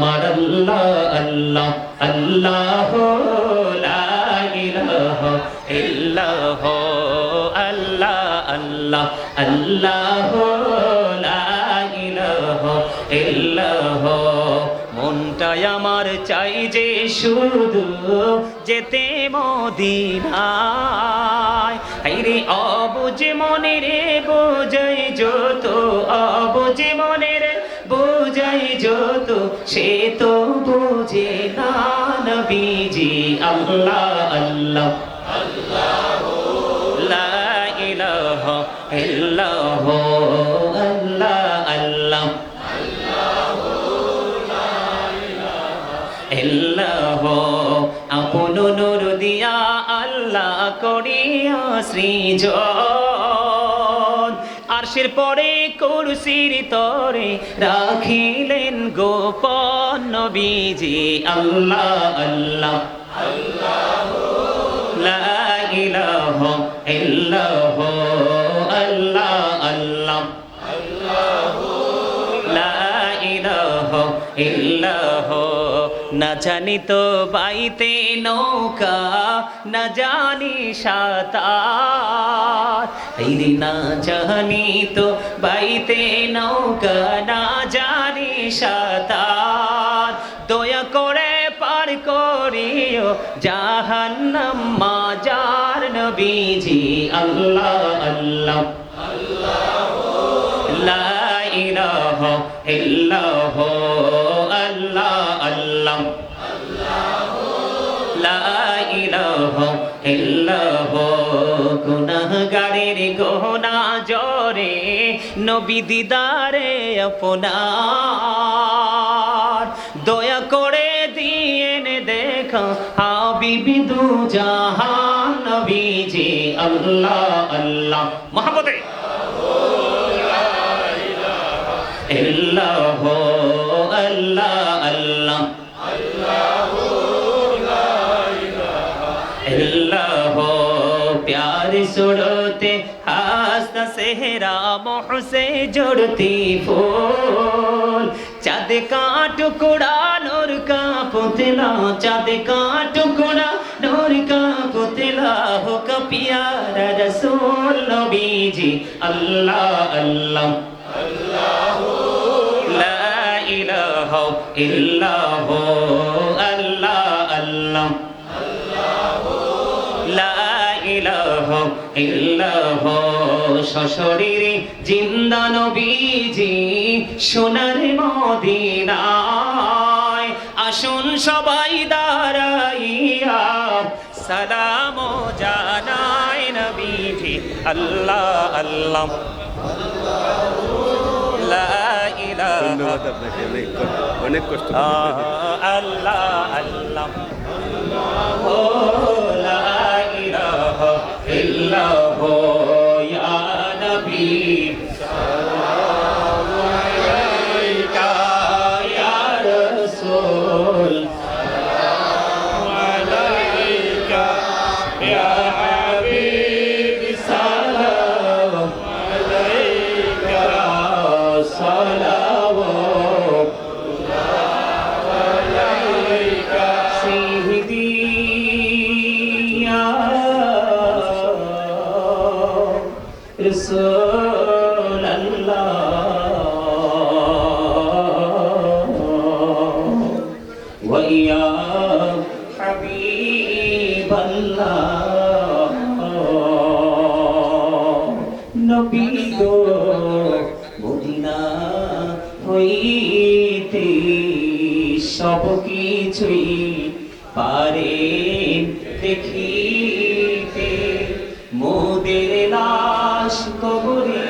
আমার আল্লাহ আল্লাহ আল্লাহ ইল্লাহ, আল্লাহ আল্লাহ আল্লাহ ইল্লাহ। মনটাই আমার চাই যে শুধু যেতে মদিনায়। হাইরে অবুঝ মনে রে বোঝাই যত অবুঝ মনে রে যত, সে তো বোঝে না নবীজি, আল্লাহ আল্লাহ। ইল্লাহ, আল্লাহ আল্লাহ। আপন নূর দিয়া আল্লাহ করিয়া সৃজন। আরশের পরে কুরসির তরে রাখিলেন গোপন নবীজি, আল্লাহ আল্লাহ। না জানি তো বাইতে নৌকা, না জানি সাঁতার। এই না জানি তো বাইতে নৌকা, না জানি সাঁতার দয়া করে পার করিও জাহান্নাম মাজার নবীজি। আল্লাহ আল্লাহ। লা ইলাহা ইল্লাহ, আল্লাহ আল্লাহ। লা ইলাহা ইল্লাহ। গুনাহগারের গোনা জরে, নবী দিদারে আপনার। দয়া করে দিয়েন দেখা হাবিবি দু জাহান নবীজি আল্লাহ আল্লাহ। ইল্লাহ আল্লাহ আল্লাহ। प्यार सुड़ोते हास्ता सेहरा मोह से जुड़ती फूल चाँद का टुकड़ा नूर का पुतला चाँद का टुकड़ा नूर का पुतला हो का प्यार रसूल नबी जी अल्लाह अल्लाह अल्लाह ला इलाहा इल्ला हु ইল্লাহ সশরীরে জিন্দা নবীজি সোনার মদিনায়। আসুন সবাই দাঁড়াইয়া সালাম জানাই নবীজি। আল্লাহ আল্লাহ। ধন্যবাদ আপনাকে অনেক অনেক কষ্ট আল্লাহ আল্লাহ। رسول الله ويا حبيب الله নবী গো মদিনা হইতে সব কিছুই পারে দেখিতে মোদের লাশ কবরে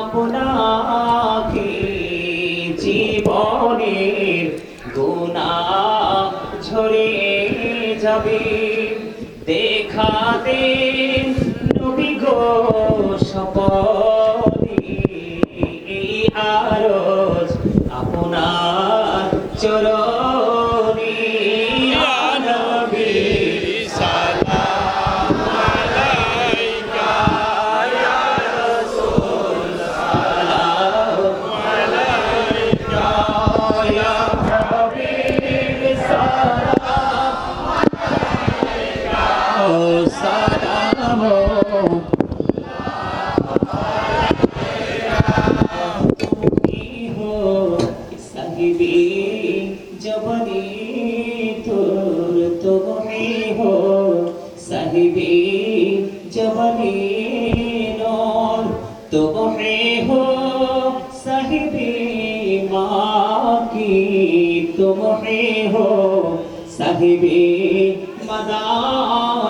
আপনাকে জীবনের গুণা ঝরে যাবে। দেখা দে নবী গো আপনার চরণে জবনি তোর তুমি হো সাহিবি জবনি নর তুমি হো সাহিবি মা কি তুমি হো সাহিবি মদানি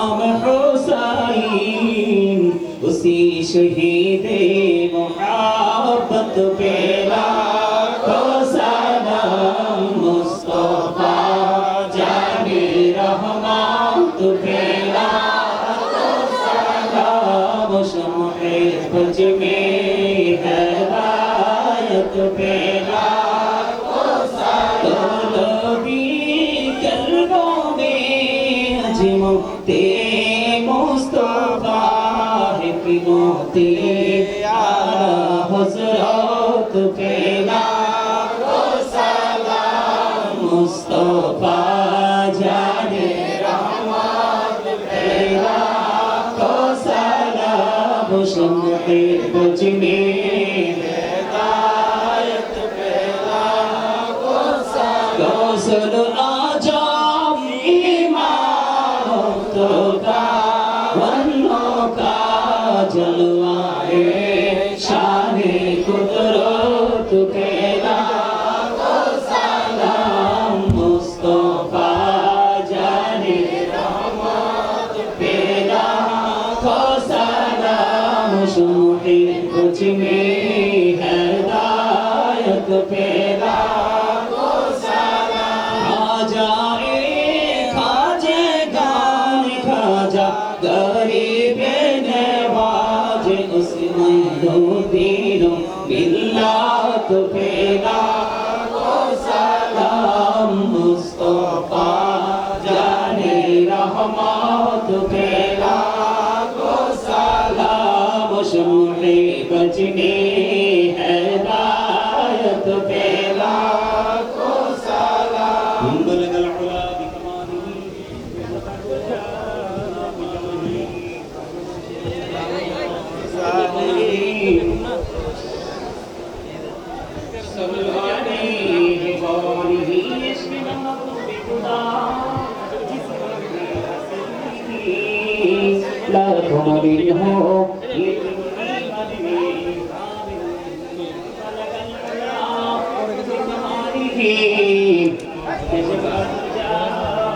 शहीद मोहब्बत पेरा को सनम मुस्तफा जाने रहमा तु पेरा को सनम शमहे बज में है रायत पेरा को सनम तो लोगी कलबों में अज मुक्ति سلام شمع Let's يشفي لا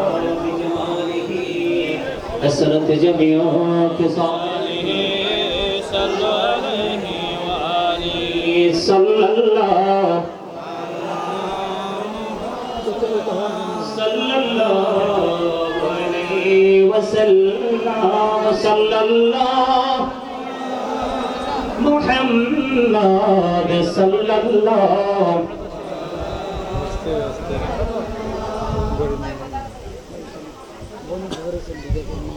تمرنه أسرت جميع خصاله صلى عليه وآله صلى الله صلى الله عليه وسلم صلى الله محمد صلى الله বন্ধ